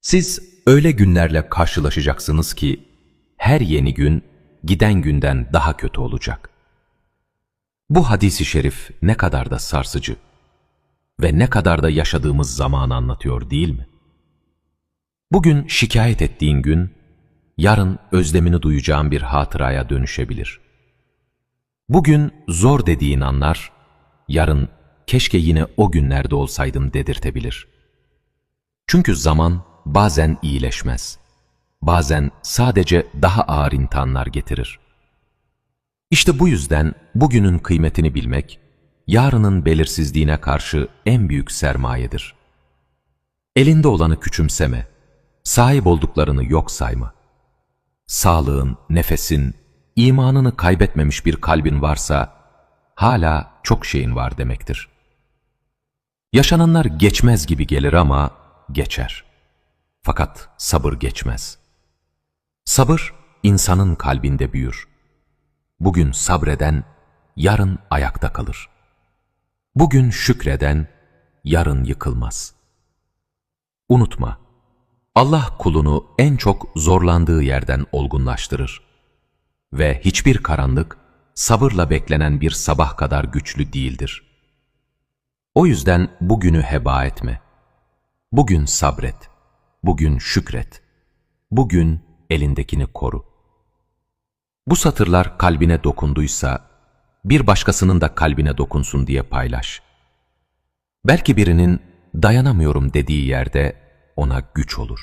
Siz öyle günlerle karşılaşacaksınız ki her yeni gün giden günden daha kötü olacak. Bu hadisi şerif ne kadar da sarsıcı ve ne kadar da yaşadığımız zamanı anlatıyor değil mi? Bugün şikayet ettiğin gün, yarın özlemini duyacağın bir hatıraya dönüşebilir. Bugün zor dediğin anlar, yarın keşke yine o günlerde olsaydım dedirtebilir. Çünkü zaman bazen iyileşmez. Bazen sadece daha ağır imtihanlar getirir. İşte bu yüzden bugünün kıymetini bilmek, yarının belirsizliğine karşı en büyük sermayedir. Elinde olanı küçümseme, sahip olduklarını yok sayma. Sağlığın, nefesin, imanını kaybetmemiş bir kalbin varsa, hala çok şeyin var demektir. Yaşananlar geçmez gibi gelir ama geçer. Fakat sabır geçmez. Sabır insanın kalbinde büyür. Bugün sabreden yarın ayakta kalır. Bugün şükreden yarın yıkılmaz. Unutma, Allah kulunu en çok zorlandığı yerden olgunlaştırır. Ve hiçbir karanlık sabırla beklenen bir sabah kadar güçlü değildir. O yüzden bugünü heba etme. Bugün sabret. Bugün şükret. Bugün elindekini koru. Bu satırlar kalbine dokunduysa, bir başkasının da kalbine dokunsun diye paylaş. Belki birinin dayanamıyorum dediği yerde ona güç olur.